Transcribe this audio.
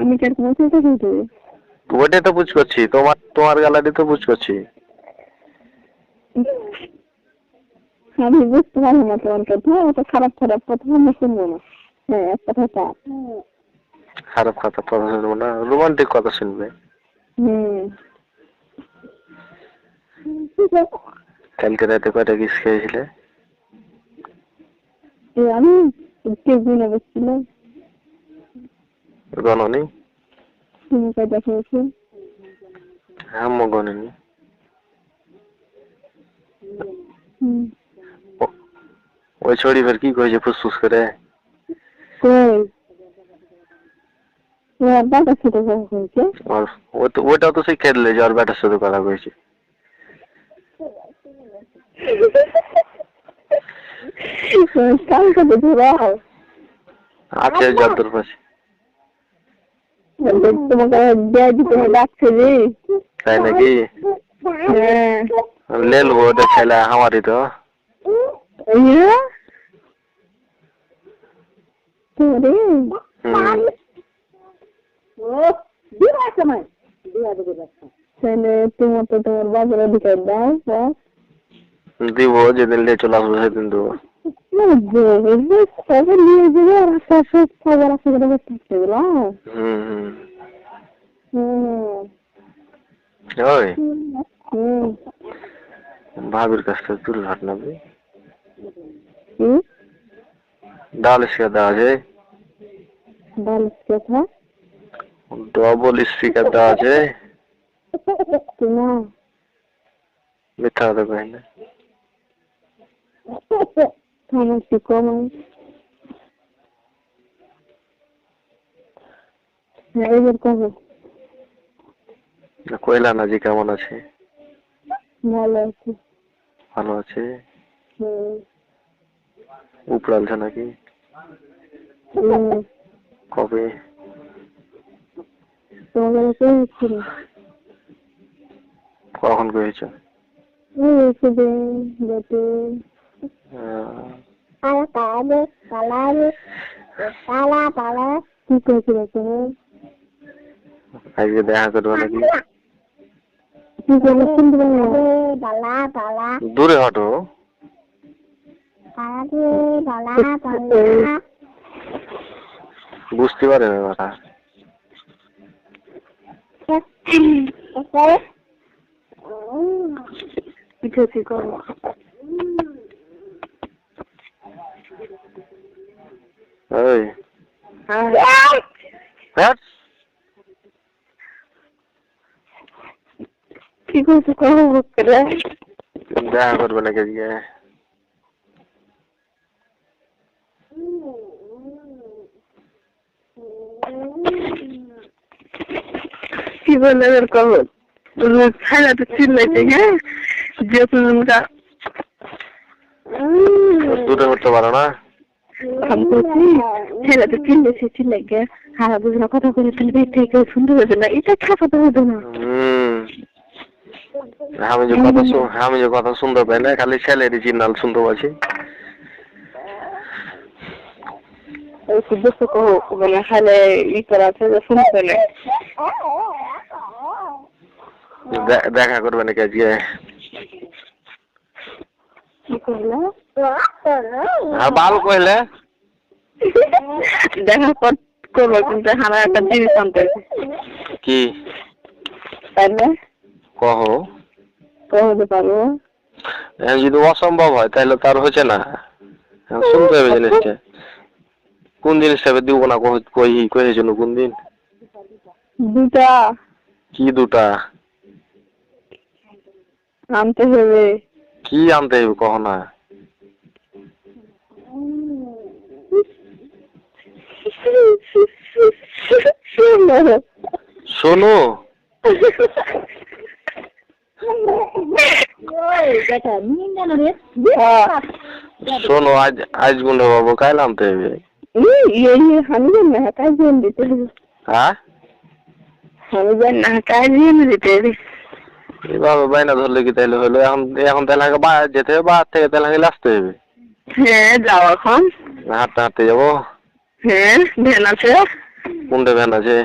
আমি কি আর কোনো চিন্তা করতে ওটাই তো বুঝ করছি তোমার তোমার গ্যালারি তো বুঝ করছি আমি বুঝতে পারব না তোমার কথা। অত খারাপ খারাপ কথা আমি শুনব না। হ্যাঁ এক খারাপ কথা কথা শুনব না রোমান্টিক কথা শুনবে। হুম। কালকে রাতে কয়টা কিস খেয়েছিলে? আমি কেউ গুনে বসছিলাম? গণনি? ও- ওই শরীফের কি কয়েছে ফুসফুস করে? কই? তোমার বাবা ছোট কখন ও তো শিখে দিলে যে ওর ব্যাটার সাথে কথা আছে যতর পাশে। তোমাকে দেয়া দিতে ডাকছে রে। তাই নাকি? হ্যাঁ। ले लो ওটা ছেলে আমারই তো। তোমার তো তোমার বাবার অধিকার দাও দিব যেদিন নিয়ে চলে আসব সেদিন দেবো। ভাবির কাছ থেকে কি ডাল স্পিকার দেওয়া আছে। কথা ডবল স্পিকার দেওয়া আছে। মিথ্যা কথা না এবার কবে কইলা না যে কেমন আছে ভালো আছে ভালো আছে উপড়ালছে নাকি কবে কখন কয়েছ পালা পালা কি তুমি আজকে দেখা করব নাকি দূরে হটো বুঝতে পারে না কথা পিঠে করো ওই হ্যাঁ কি করছ? কখন করে দেখা করবে নাকি আজকে। কি বলে কবে? খাইলা তো চিল্লাইছে হ্যাঁ? যে তুমকা দূরে করতে পারো না? আমি ছেলে তো চিল্লেছে চিল্লাই গে। হারা বুঝনা কথা করে তাহলে থেকে শুনতে পাবে না এটা খাফা তো হতো না? আমি যে কথা শুন আমি যে কথা শুনতে পাই না খালি ছেলেরই চিন্নাল সুখ মানে খালে ই করা আছে যে শুনতে পেলে দেখা করবে নাকি আজকে? কি করল? আর বাল কইলে। দেখা কর করব কিন্তু হারা একটা জিনিস আনতে। কি? কহ। কহতে পারব। এখন যদি অসম্ভব হয় তাহলে তার হচ্ছে না। শুনতে হবে জিনিসটা। কোন জিনিস হিসাবে দিব না কই কই জন্য কোন দিন? দুটা। কি দুটা? আনতে হবে। কি আনতে হবে কহ না। শোনো। শোনো আজ আজ হ্যাঁ কাজ দিয়ে দিতে হবে এভাবে বাইনা ধরলে কি তাহলে হলো? এখন এখন তাহলে আগে যেতে হবে বাইরে থেকে তাহলে আগে আসতে হবে। হ্যাঁ যাও এখন। হাঁটতে হাঁটতে যাব। হ্যাঁ ভ্যান আছে? কোনটা ভ্যান আছে?